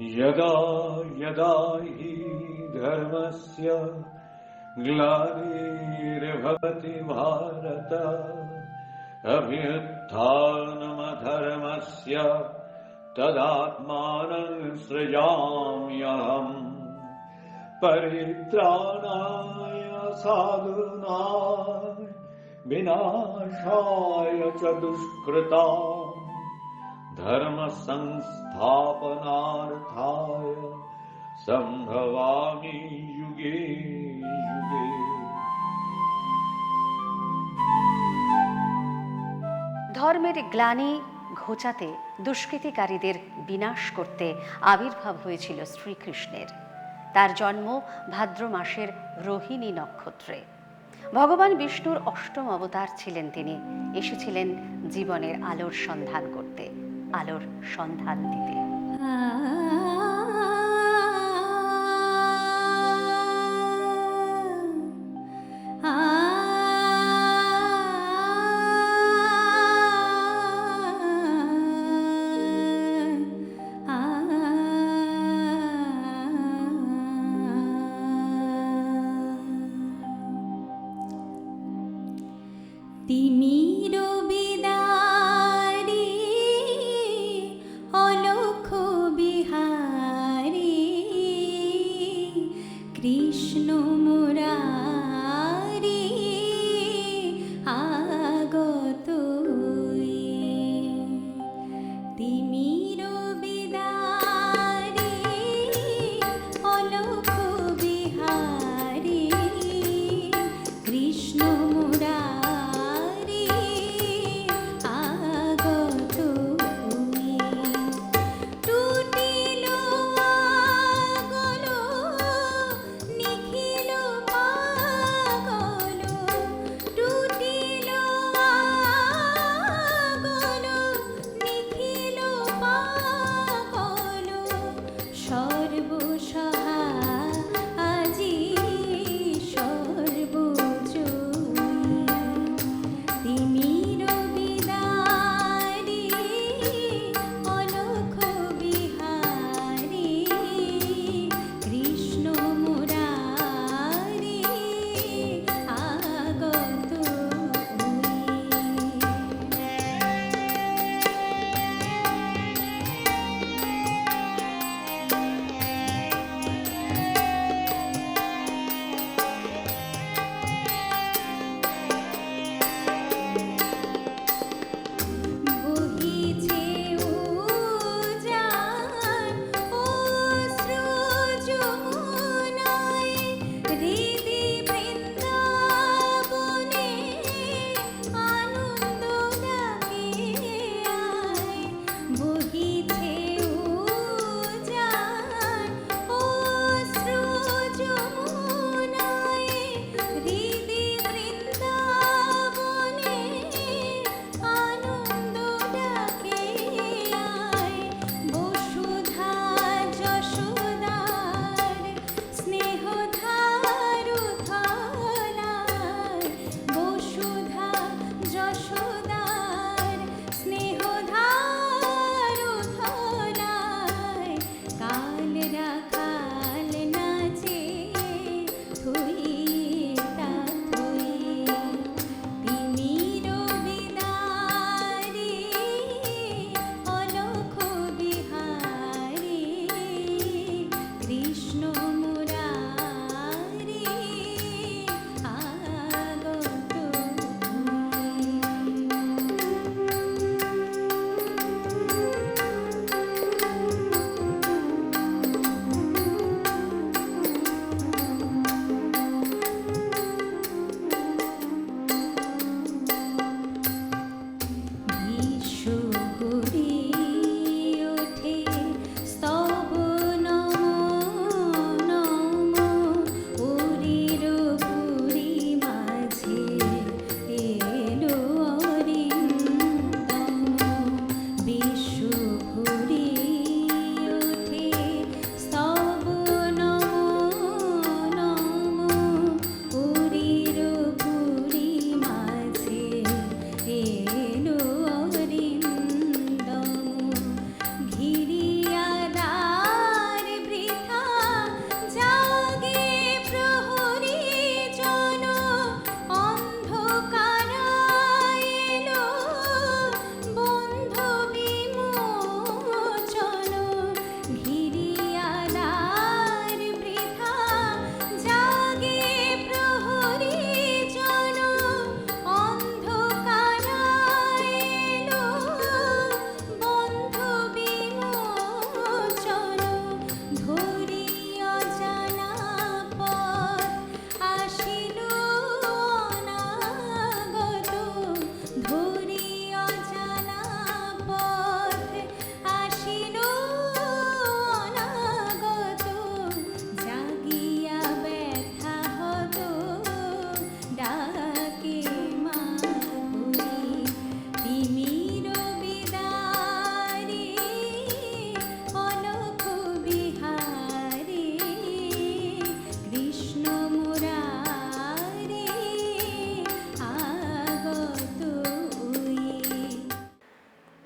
यदा यदा हि धर्मस्य ग्लानिर्भवति भारत अभ्युत्थानमधर्मस्य तदात्मानं सृजाम्यहम् परित्राणाय साधूनां विनाशाय च दुष्कृता धर्मसंस्थापनार्थाय सम्भवामि युगे युगे ধর্মের গ্লানি ঘোচাতে দুষ্কৃতিকারীদের বিনাশ করতে আবির্ভাব হয়েছিল শ্রীকৃষ্ণের তার জন্ম ভাদ্র মাসের রোহিণী নক্ষত্রে ভগবান বিষ্ণুর অষ্টম অবতার ছিলেন তিনি এসেছিলেন জীবনের আলোর সন্ধান করতে আলোর সন্ধান দিতে।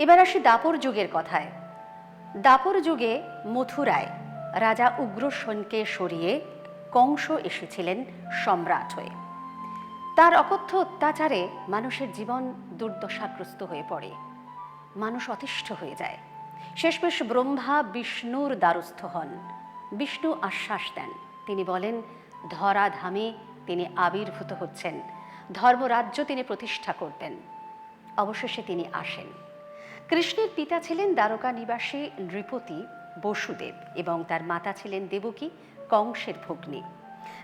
এবার আসি দাপর যুগের কথায়। দাপর যুগে মথুরায় রাজা উগ্রসেনকে সরিয়ে কংস এসেছিলেন সম্রাট হয়ে। তার অকথ্য অত্যাচারে মানুষের জীবন দুর্দশাগ্রস্ত হয়ে পড়ে। মানুষ অতিষ্ঠ হয়ে যায়। শেষমেশ ব্রহ্মা বিষ্ণুর দ্বারস্থ হন। বিষ্ণু আশ্বাস দেন। তিনি বলেন, ধরাধামে তিনি আবির্ভূত হচ্ছেন। ধর্মরাজ্য তিনি প্রতিষ্ঠা করবেন। অবশেষে তিনি আসেন। কৃষ্ণের পিতা ছিলেন দ্বারকা নিবাসী নৃপতি বসুদেব এবং তার মাতা ছিলেন দেবকী কংসের ভগ্নী।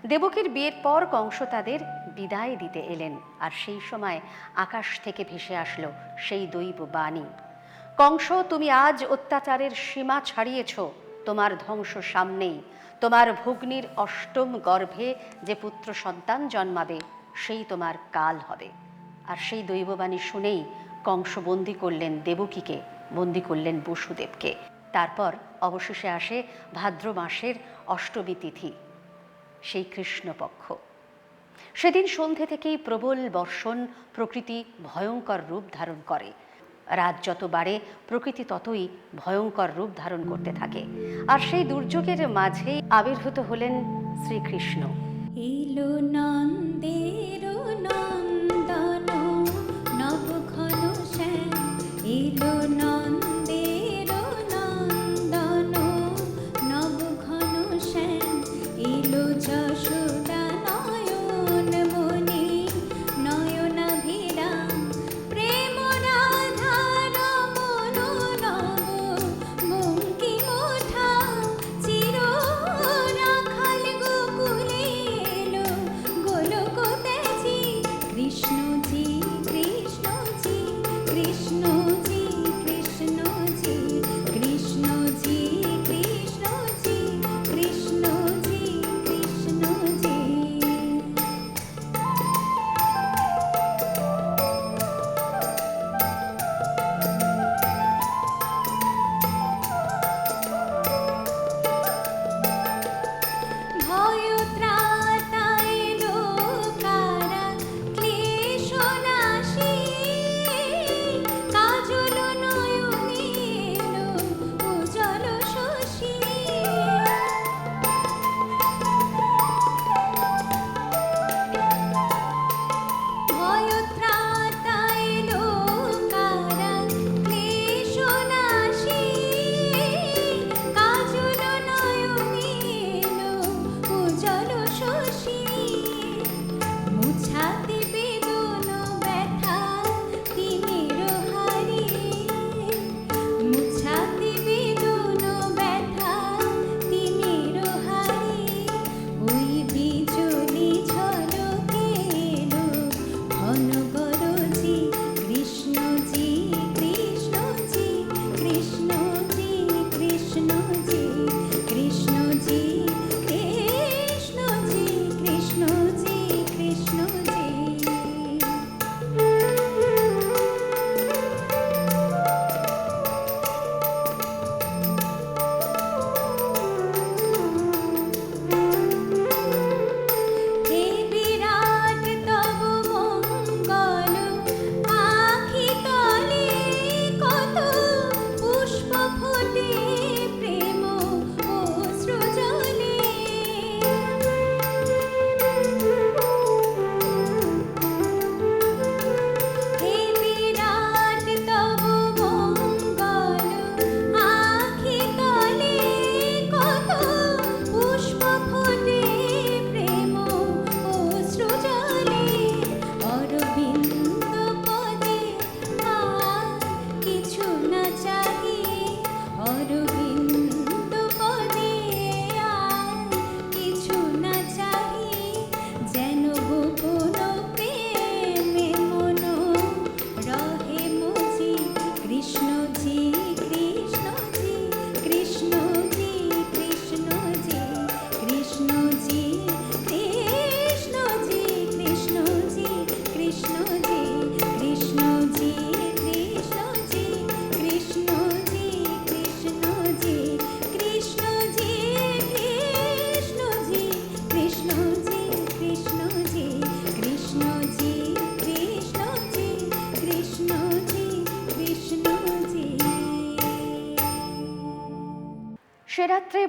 দেবকীর বিয়ের পর কংস তাদের বিদায় দিতে এলেন আর সেই সময় আকাশ থেকে ভেসে আসলো সেই দৈব বাণী। কংস, তুমি আজ অত্যাচারের সীমা ছাড়িয়েছ, তোমার ধ্বংস সামনেই। তোমার ভগ্নির অষ্টম গর্ভে যে পুত্র সন্তান জন্মাবে, সেই তোমার কাল হবে। আর সেই দৈববাণী শুনেই কংস বন্দি করলেন দেবকীকে, বন্দি করলেন বসুদেবকে। তারপর অবশেষে আসে ভাদ্র মাসের অষ্টমী তিথি, সেই কৃষ্ণপক্ষ। সেদিন সন্ধে থেকেই প্রবল বর্ষণ প্রকৃতি ভয়ঙ্কর রূপ ধারণ করে। রাত যত বাড়ে, প্রকৃতি ততই ভয়ঙ্কর রূপ ধারণ করতে থাকে। আর সেই দুর্যোগের মাঝেই আবির্ভূত হলেন শ্রীকৃষ্ণ। এলো নন্দের নন্দন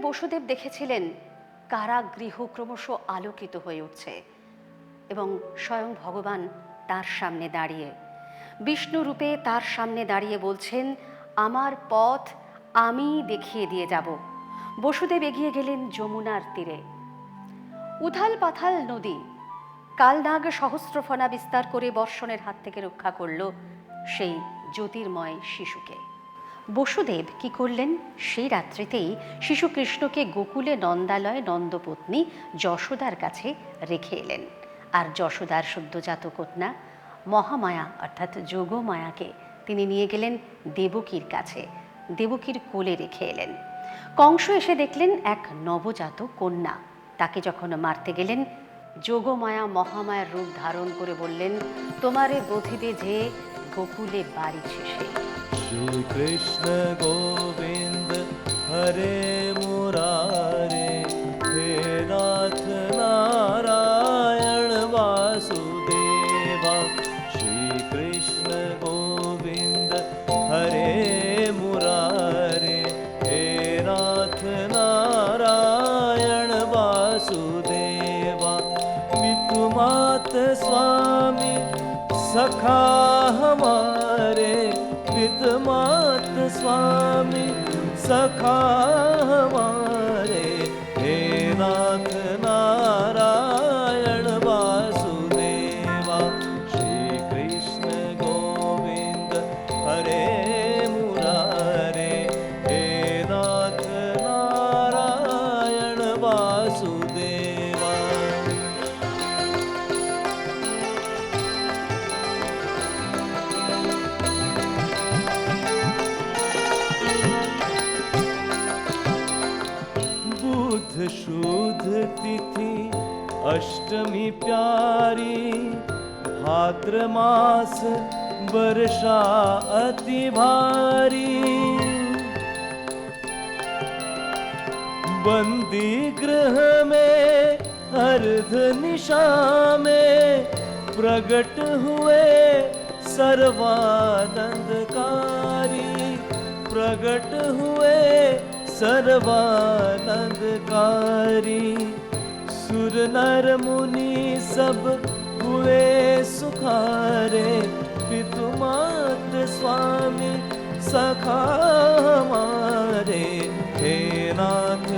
বসুদেব দেখেছিলেন কারাগৃহ ক্রমশ আলোকিত হয়ে উঠছে এবং স্বয়ং ভগবান তার সামনে দাঁড়িয়ে। বিষ্ণু রূপে তার সামনে দাঁড়িয়ে বলছেন, আমার পথ আমি দেখিয়ে দিয়ে যাব। বসুদেব এগিয়ে গেলেন যমুনার তীরে। উথাল পাথাল নদী কালনাগ সহস্রফনা বিস্তার করে বর্ষণের হাত থেকে রক্ষা করল সেই জ্যোতির্ময় শিশুকে। বসুদেব কি করলেন? সেই রাত্রিতেই শিশু কৃষ্ণকে গোকুলে নন্দালয় নন্দপত্নী যশোদার কাছে রেখে এলেন। আর যশোদার সদ্যজাত কন্যা মহামায়া, অর্থাৎ যোগমায়াকে তিনি নিয়ে গেলেন দেবকীর কাছে। দেবকীর কোলে রেখে এলেন। কংস এসে দেখলেন এক নবজাত কন্যা। তাকে যখন মারতে গেলেন, যোগমায়া মহামায়ার রূপ ধারণ করে বললেন, তোমারে বধিবে যে গোকুলে বাড়ি শেষে श्री कृष्ण गोविन्द हरे मुरारे हे नाथ नारायण वासुदेवा श्री कृष्ण गोविन्द हरे मुरारे हे नाथ नारायण वासुदेवा पितुमात स्वामी सखा हमारे विदमात स्वामी सखा हमारे हे नाथ भाद्र मास वर्षा अति भारी। बंदी गृह में अर्ध निशा में प्रगट हुए सर्वानंदकारी। प्रगट हुए सर्वानंदकारी। सुर नर मुनि सब हुए सुखारे पितुमात स्वामी सखा हमारे हे नाथ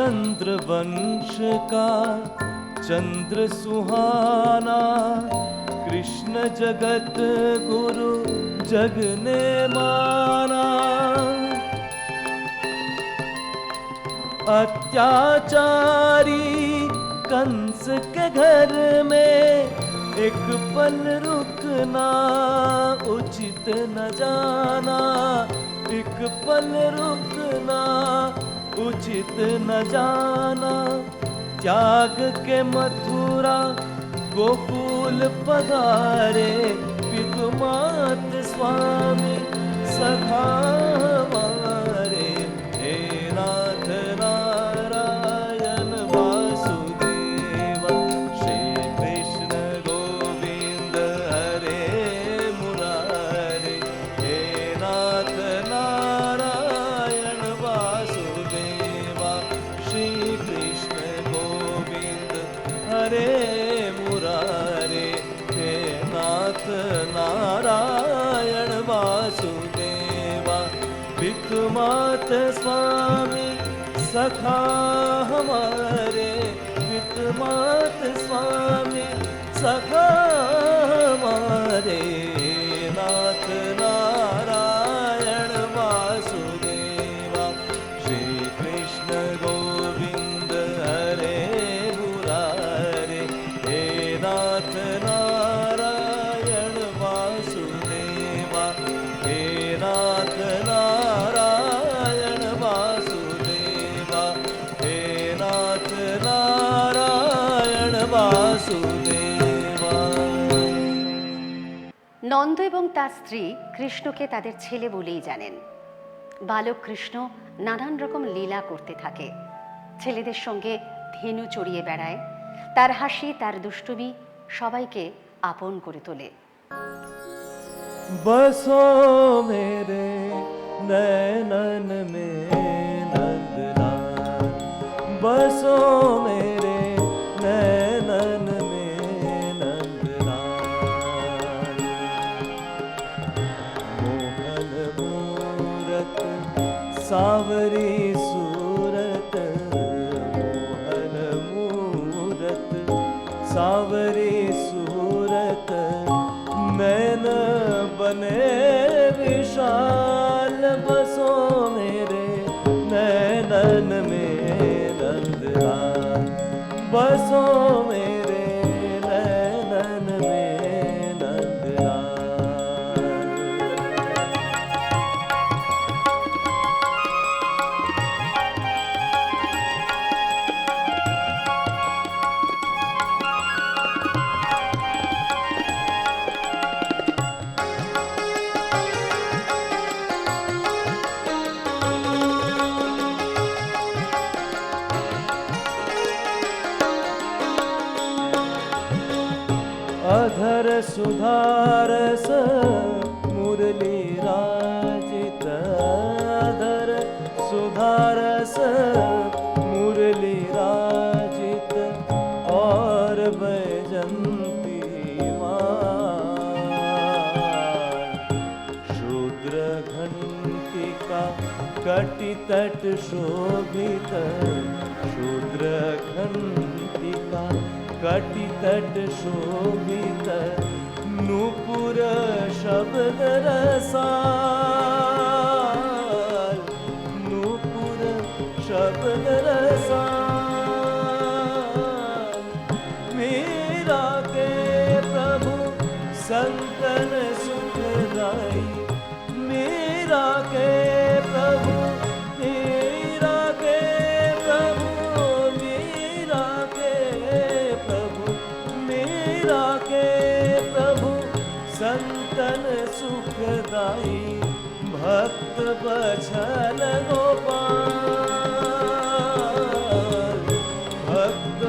चंद्र वंश का चंद्र सुहाना कृष्ण जगत गुरु जग ने माना अत्याचारी कंस के घर में एक पल रुकना, उचित न जाना। एक पल रुकना, उचित न जाना त्याग के मथुरा गोकुल पधारे पितुमात स्वामी सखा। নন্দ এবং তার স্ত্রী কৃষ্ণকে তাদের ছেলে বলেই জানেন। বালক কৃষ্ণ নানান রকম লীলা করতে থাকে। ছেলেদের সঙ্গে ধেনু চড়িয়ে বেড়ায়। তার হাসি, তার দুষ্টুমি সবাইকে আপন করে তোলে। বসো মেরে নয়নন মে নন্দলাল। বসো মেরে सावरी सूरत, मोहन मूरत। सावरी सूरत, नैन बने विशाल बसो मेरे। नैनन में नंदलाल, बसो मेरे शोभित शूद्रघण्टिका कटितटशोभित नूपुरशब्दरसा नूपुरशब्दरसा सुखदाई भक्त बछल गोपाल भक्त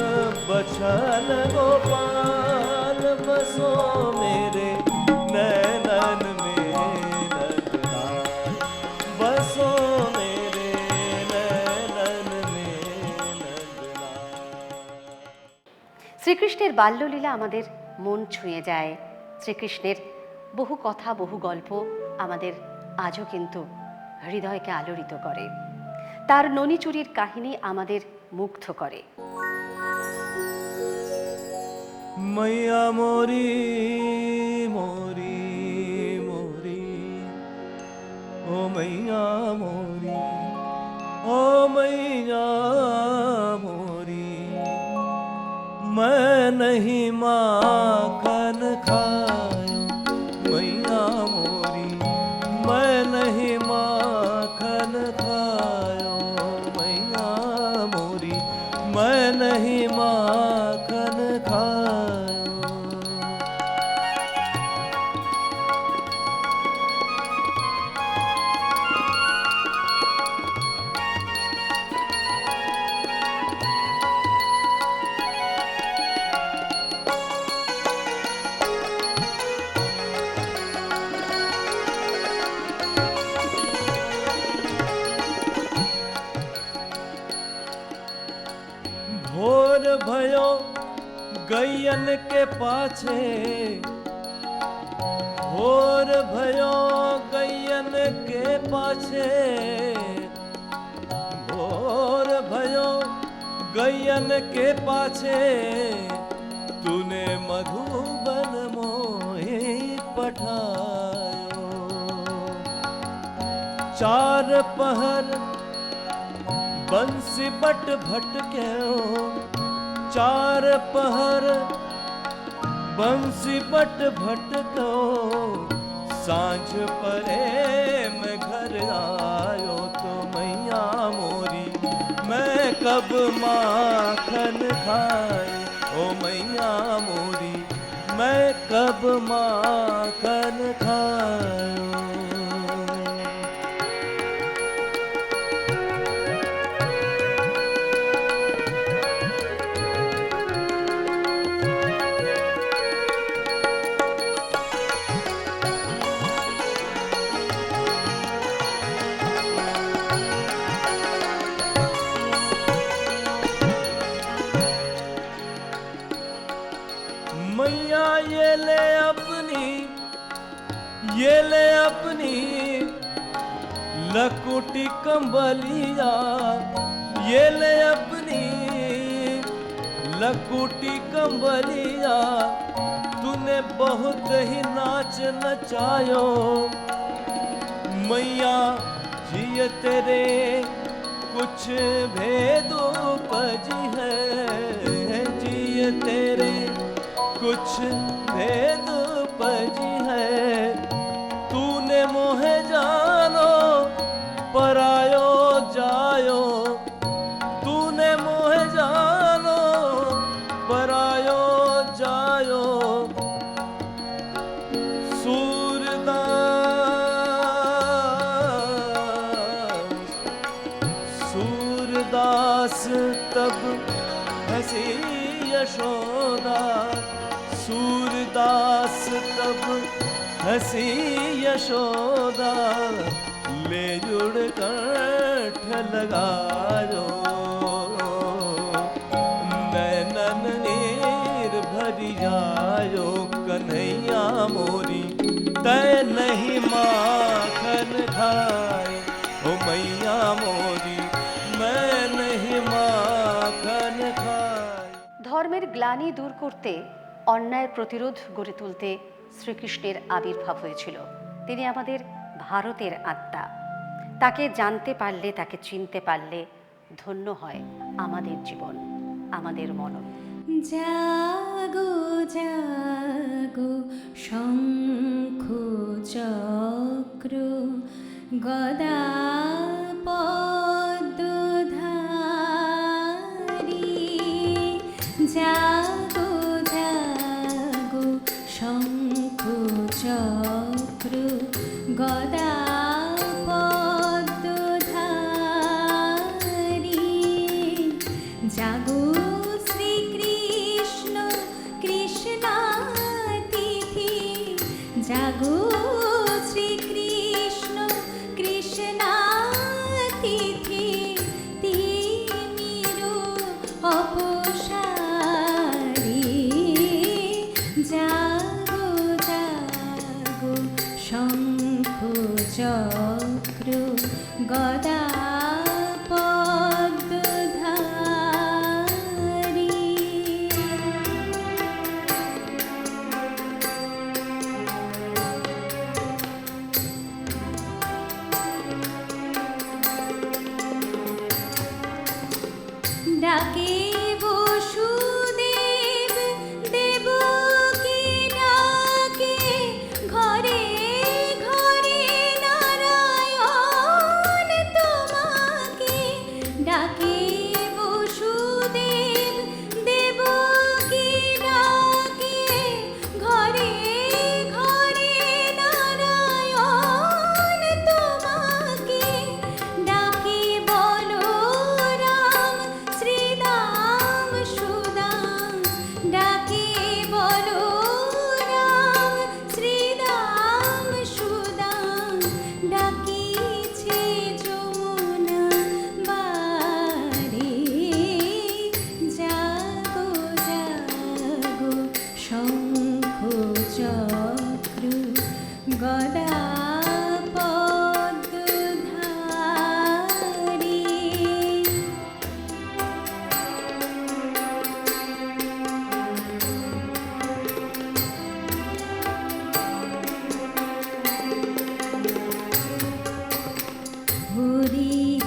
बछल गोपाल बसो मेरे नैनन में नंदलाल बसो मेरे नैनन में नंदलाल শ্রীকৃষ্ণের বাল্যলীলা আমাদের মন ছুঁয়ে যায় শ্রীকৃষ্ণের বহু কথা বহু গল্প আমাদের আজও কিন্তু হৃদয়কে আলোড়িত করে তার ননিচুরির কাহিনী আমাদের মুগ্ধ করে मैया मोरी मोरी मोरी ओ मैया मोरी ओ मैया मोरी मैं नहीं माखन खायो દરિયન કે પાછે ઘોર ભયો કૈયન કે પાછે ઘોર ભયો ગૈયન કે પાછે તુને મધુબન મોહે પઠાયો ચાર પહર બંસી બટ ભટક્યો चार पहर, बंसी बट भटको साँझ परे मैं घर आयो तो मैया मोरी। मैं कब माखन खाए ओ मैया मोरी, मैं कब माखन खायो कंबलिया ये ले अपनी लकुटी कंबलिया। तूने बहुत ही नाच नचायो, मैया जिय तेरे कुछ भेद उपजी है जिय तेरे कुछ भेद हसी यशोदा ले जुड़ कंठ लगायो नैनन नीर भरी जायो कन्हैया मोरी तय नहीं माखन खाए ओ मैया मोरी मैं नहीं माखन खाए ধর্মের গ্লানি দূর করতে অন্যায়ের প্রতিরোধ গড়ে তুলতে শ্রীকৃষ্ণের আবির্ভাব হয়েছিল। তিনি আমাদের ভারতের আত্মা। তাকে জানতে পারলে, তাকে চিনতে পারলে ধন্য হয় আমাদের জীবন, আমাদের মনন। জাগো জাগো, শঙ্খ চক্র, গদা পদ্মধারী। জাগো চক্র গদা ভরি